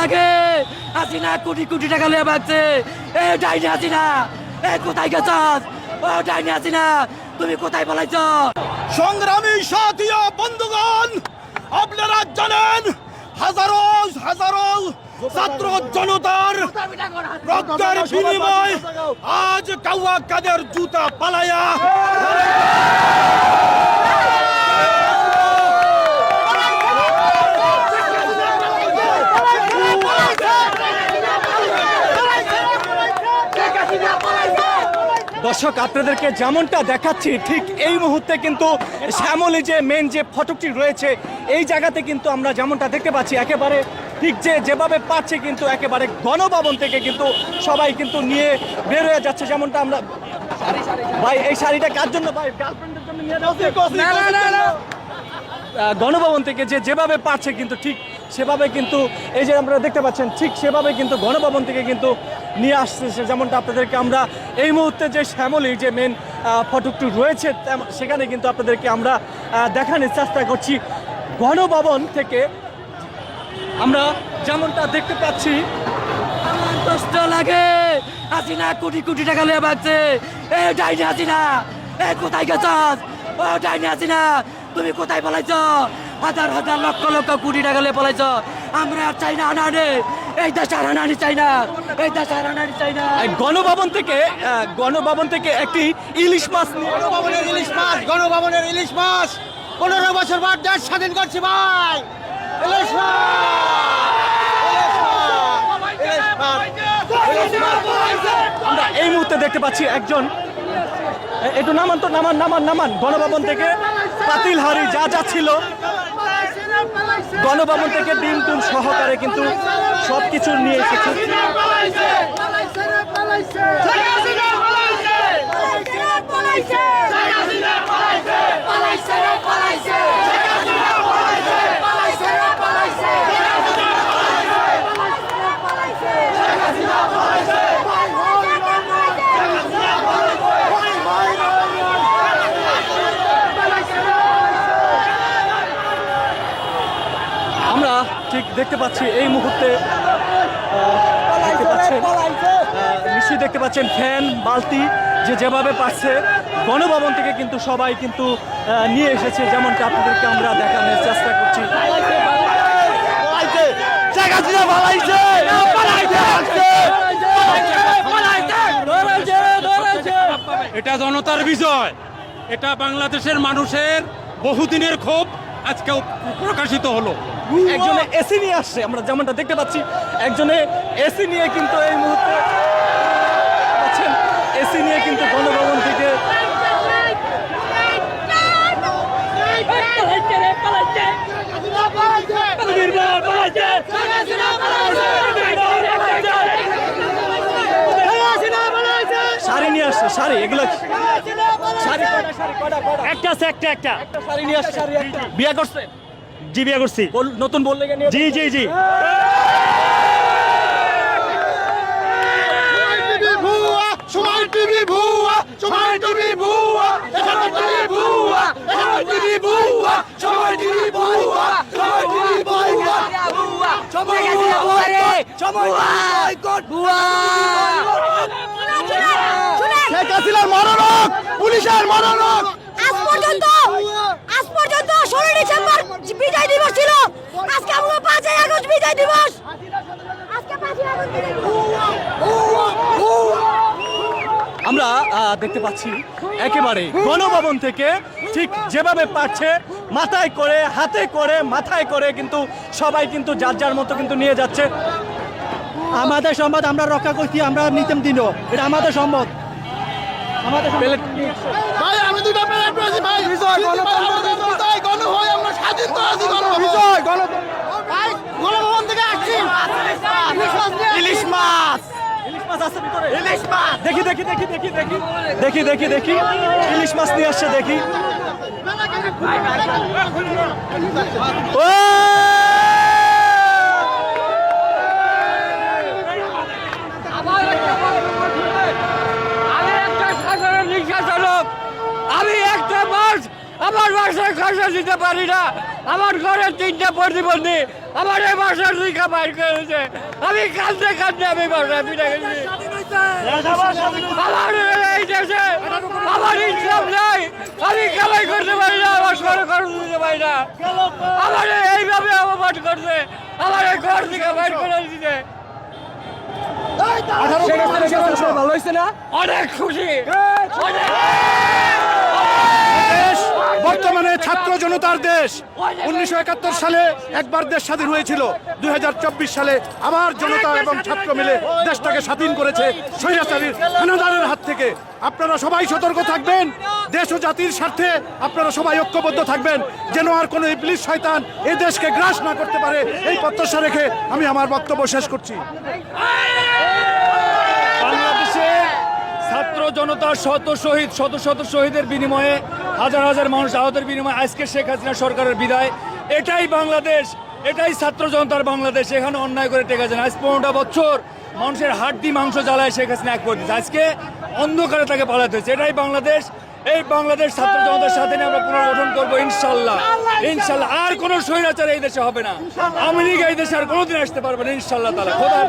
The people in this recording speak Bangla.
লাগে। হাসিনা কোটি কোটি টাকা লিয়ে ভাগছে এ, ডাইনি হাসিনা। এ, কোথায় গেছস ও, ডাইনি হাসিনা, তুমি কোথায় পালাইছ? সংগ্রামী সাথী ও বন্ধুগণ, আপনারা জানেন, হাজারো হাজারো ছাত্র জনতার রক্তের বিনিময় আজ কাউয়া কাদের জুতা পালায়া দর্শক আপনাদেরকে যেমনটা দেখাচ্ছি ঠিক এই মুহূর্তে কিন্তু শ্যামলী যে মেন যে ফটকটি রয়েছে এই জায়গাতে কিন্তু আমরা যেমনটা দেখতে পাচ্ছি একেবারে ঠিক যে যেভাবে পাচ্ছে কিন্তু একেবারে গণভবন থেকে কিন্তু সবাই কিন্তু নিয়ে বের হয়ে যাচ্ছে যেমনটা আমরা ভাই এই শাড়িটা কার জন্য? ভাই গার্লফ্রেন্ডের জন্য নিয়ে যাও। গণভবন থেকে যে যেভাবে পারছে কিন্তু ঠিক সেভাবে কিন্তু এই যে আপনারা দেখতে পাচ্ছেন, ঠিক সেভাবে কিন্তু গণভবন থেকে কিন্তু নিয়ে আসতেছে যেমনটা আপনাদেরকে আমরা এই মুহূর্তে যে শ্যামলী যে মেন ফটকটি রয়েছে সেখানে কিন্তু আপনাদেরকে আমরা দেখানোর চেষ্টা করছি। গণভবন থেকে আমরা যেমনটা দেখতে পাচ্ছি আমার কষ্ট লাগে। কোটি কোটি টাকা লিয়ে ভাগছে। এ, ডাইনি হাসিনা, এ, কোথায় গেছস? ও, ডাইনি হাসিনা, তুমি কোথায় পালাইছ? হাজার হাজার লক্ষ লক্ষ কোটি টাকা লিয়ে পালাইছ। আমরা আর চাই না আনানি এই দেশ আর আনানি চাই না। এই দেশ আর আনানি চাই না। গণভবন থেকে গণভবন থেকে একটি ইলিশ মাছ গণভবনের ইলিশ মাছ গণভবনের ইলিশ মাছ। পনেরো বছর পর দেশ স্বাধীন করছি ভাই। ইলিশ আমরা এই মুহূর্তে দেখতে পাচ্ছি একজন একটু নামান তো নামান নামান নামান। গণভবন থেকে পাতিল হাড়ি যা যা ছিল গণভবন থেকে দিন টুম সহকারে কিন্তু সব কিছু নিয়ে এসেছে। আমরা ঠিক দেখতে পাচ্ছি এই মুহূর্তে দেখতে পাচ্ছেন নিশ্চয়ই দেখতে পাচ্ছেন ফ্যান, বালতি, যে যেভাবে পাচ্ছে, গণভবন থেকে কিন্তু সবাই কিন্তু নিয়ে এসেছে, যেমনটা আপনাদেরকে আমরা দেখানোর চেষ্টা করছি। এটা জনতার বিজয়। এটা বাংলাদেশের মানুষের বহুদিনের ক্ষোভ আজকে প্রকাশিত হলো। একজনে এসি নিয়ে আসছে। আমরা যেমনটা দেখতে পাচ্ছি একজনে এসি নিয়ে কিন্তু এই মুহূর্তে পাচ্ছেন এসি নিয়ে কিন্তু গণভবন থেকে শাড়ি নিয়ে আসছে শাড়ি এগুলো শাড়ি শাড়ি একটা আছে একটা একটা। একটা শাড়ি নিয়ে আসছে। শাড়ি একটা। বিয়ে করছে? জি বিয়ে করছি। নতুন বললে জি জি জি সময় টিভি ভুয়া সময় টিভি ভুয়া সময় টিভি ভুয়া সময় টিভি ভুয়া সময় টিভি ভুয়া সময় টিভি ভুয়া সময় সময় শেখ হাসিনার মরণক পুলিশের মরণক আজ পর্যন্ত আজ পর্যন্ত ষোলো ডিসেম্বর বিজয় দিবস ছিল। আজকে আমরা পাঁচই আগস্ট বিজয় দিবস। আজকে পাঁচই আগস্ট আমরা আহ, দেখতে পাচ্ছি একেবারে গণভবন থেকে ঠিক যেভাবে পারছে মাথায় করে হাতে করে মাথায় করে কিন্তু সবাই কিন্তু যার যার মতো কিন্তু নিয়ে যাচ্ছে। আমাদের সম্পদ আমরা রক্ষা করছি আমরা নিতেম দিন। এটা আমাদের সম্পদ। আমাদের সম্পদ। ভাই আমি দুটো প্লেট পেয়েছি ভাই বিজয় গণতন্ত্র বিজয় গণ হই আমরা স্বাধীন তো আছি গণভবন থেকে আসছি। ইলিশ মাছ ইলিশ মাছ। আছে ভিতরে। ইলিশ মাছ। দেখি দেখি দেখি দেখি দেখি। দেখি দেখি দেখি। ইলিশ মাছ নিয়ে আসছে দেখি। ও আমার বাসায় খরচা দিতে পারি না। আমার ঘরে তিনটা প্রতিবন্ধী আমার এই বাসার দিকে বাইর করেছে আমি কান্দতে কান্দতে আমি বাসা ফিরে গেছি। আমার এই দেশে আমার ইনকাম নাই। আমি কামাই করতে পারি না আমার সরে খরচ দিতে পারি না। আমার এইভাবে অপমান করছে। আমার এই ঘর থেকে বাইর করে দিতে অনেক খুশি। অনেক দেশ বর্তমানে ছাত্র জনতার দেশ। উনিশশো একাত্তর সালে একবার দেশ স্বাধীন হয়েছিল। দুই সালে আবার জনতা এবং ছাত্র মিলে দেশটাকে স্বাধীন করেছে স্বৈরাচারীর হানাদারের হাত থেকে। আপনারা সবাই সতর্ক থাকবেন। দেশ ও জাতির স্বার্থে আপনারা সবাই ঐক্যবদ্ধ থাকবেন। যেন আর কোনো ইবলিশ শয়তান এই দেশকে গ্রাস না করতে পারে, এই প্রত্যাশা রেখে আমি আমার বক্তব্য শেষ করছি। ছাত্র জনতার শত শহীদ, শত শত শহীদের বিনিময়ে হাজার হাজার মানুষ আহতের বিনিময়ে আজকে শেখ হাসিনা সরকারের বিদায়। এটাই বাংলাদেশ, এটাই ছাত্র জনতার বাংলাদেশ। এখানে অন্যায় করে টেকা যায়। আজ পনেরোটা বছর মানুষের হাড্ডি মাংস জ্বালায় শেখ হাসিনা এক দিচ্ছে আজকে অন্ধকারে তাকে পালাতে হচ্ছে এটাই বাংলাদেশ। এই বাংলাদেশ ছাত্র জনতার সাথে নিয়ে আমরা পুনর্গঠন করব ইনশাল্লাহ। ইনশাল্লাহ। আর কোনো স্বৈরাচার এই দেশে হবে না। আমেরিকা এই দেশে আর কোনোদিন আসতে পারবে না ইনশাল্লাহ তালা খোদা